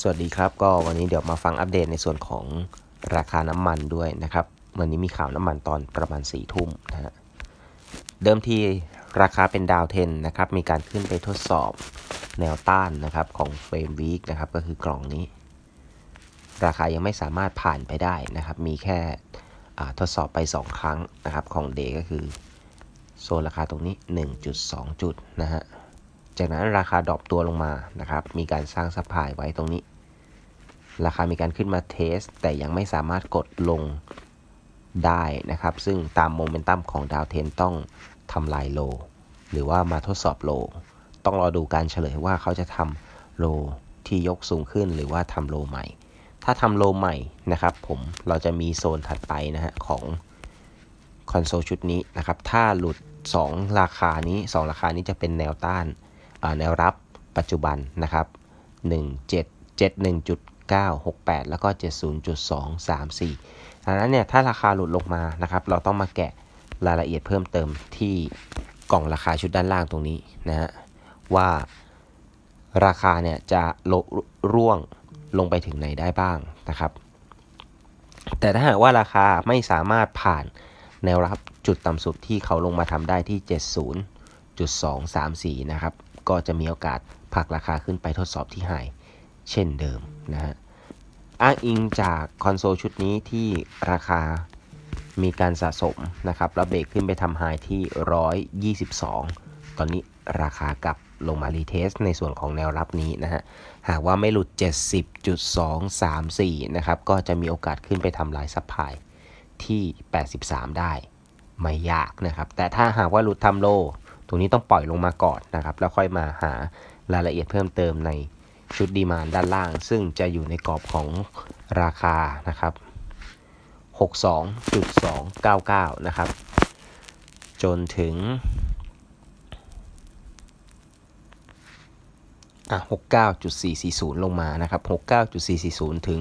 สวัสดีครับ ก็วันนี้เดี๋ยวมาฟังอัปเดตในส่วนของราคาน้ำมันด้วยนะครับ วันนี้มีข่าวน้ำมันตอนประมาณ4ี่ทุ่มนะฮะเดิมทีราคาเป็นดาวเทนนะครับ มีการขึ้นไปทดสอบแนวต้านนะครับของเฟรมวีคนะครับ ก็คือกล่องนี้ ราคายังไม่สามารถผ่านไปได้นะครับ มีแค่ทดสอบไป 2 ครั้งนะครับ ของเดก็คือ โซนราคาตรงนี้ 1.2 จุดนะฮะ จากนั้นราคาดรอปตัวลงมานะครับ มีการสร้างซัพายไว้ตรงนี้ ราคามีการขึ้นมาเทส แต่ยังไม่สามารถกดลงได้นะครับ ซึ่งตามโมเมนตัมของดาวเทนต้องทำลายโล หรือว่ามาทดสอบโล ต้องรอดูการเฉลยว่าเขาจะทำโลที่ยกสูงขึ้นหรือว่าทำโลใหม่ ถ้าทำโลใหม่นะครับผม เราจะมีโซนถัดไปนะฮะของคอนโซลชุดนี้นะครับ ถ้าหลุด 2 ราคานี้ 2 ราคานี้จะเป็นแนวต้าน แนวรับปัจจุบันนะครับ1771.968 แล้วก็ 70.234ดังนั้นเนี่ยถ้าราคาหลุดลงมานะครับ เราต้องมาแกะรายละเอียดเพิ่มเติมที่กล่องราคาชุดด้านล่างตรงนี้นะฮะว่าราคาเนี่ยจะลร่วงลงไปถึงไหนได้บ้างนะครับ แต่ถ้าหากว่าราคาไม่สามารถผ่านแนวรับจุดต่ำสุดที่เขาลงมาทำได้ที่ 70.234 นะครับ ก็จะมีโอกาสผลักราคาขึ้นไปทดสอบที่ไฮเช่นเดิมนะฮะอ้างอิงจากคอนโซลชุดนี้ที่ราคามีการสะสมนะครับแล้วเบรกขึ้นไปทำไฮที่ 122 ตอนนี้ราคากลับลงมารีเทสในส่วนของแนวรับนี้นะฮะ หากว่าไม่หลุด 70.234 นะครับ ก็จะมีโอกาสขึ้นไปทำลายซัพพลายที่ 83 ได้ ไม่ยากนะครับ แต่ถ้าหากว่าหลุดทำโล ตรงนี้ต้องปล่อยลงมาก่อนนะครับแล้วค่อยมาหารายละเอียดเพิ่มเติมในชุดดีมานด้านล่าง ซึ่งจะอยู่ในกรอบของราคานะครับ 62.299 นะครับ จนถึงอะ69.440 ลงมานะครับ 69.440 ถึง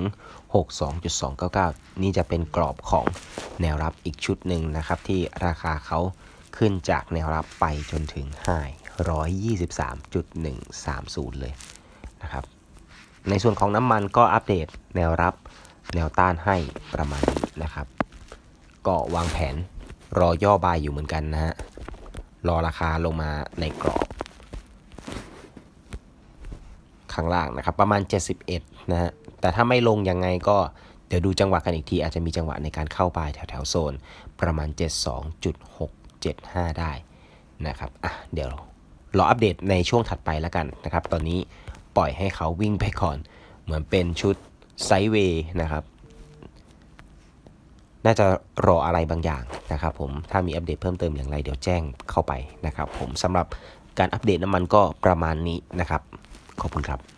62.299 นี่จะเป็นกรอบของแนวรับอีกชุดหนึ่งนะครับ ที่ราคาเขา ขึ้นจากแนวรับไปจนถึงไฮ123.130 เลยนะครับ ในส่วนของน้ำมันก็อัปเดตแนวรับแนวต้านให้ประมาณนี้นะครับ ก็วางแผนรอย่อบายอยู่เหมือนกันนะฮะ รอราคาลงมาในกรอบ ข้างล่างนะครับ ประมาณ 71 นะฮะ แต่ถ้าไม่ลงยังไงก็เดี๋ยวดูจังหวะกันอีกที อาจจะมีจังหวะในการเข้าบายแถวแถวโซนประมาณ 1.75 ได้นะครับอะเดี๋ยวรออัปเดตในช่วงถัดไปแล้วกันนะครับ ตอนนี้ปล่อยให้เขาวิ่งไปก่อน เหมือนเป็นชุดไซด์เวย์นะครับ น่าจะรออะไรบางอย่างนะครับผมถ้ามีอัปเดตเพิ่มเติมอย่างไรเดี๋ยวแจ้งเข้าไปนะครับ ผมสำหรับการอัปเดตน้ำมันก็ประมาณนี้นะครับ ขอบคุณครับ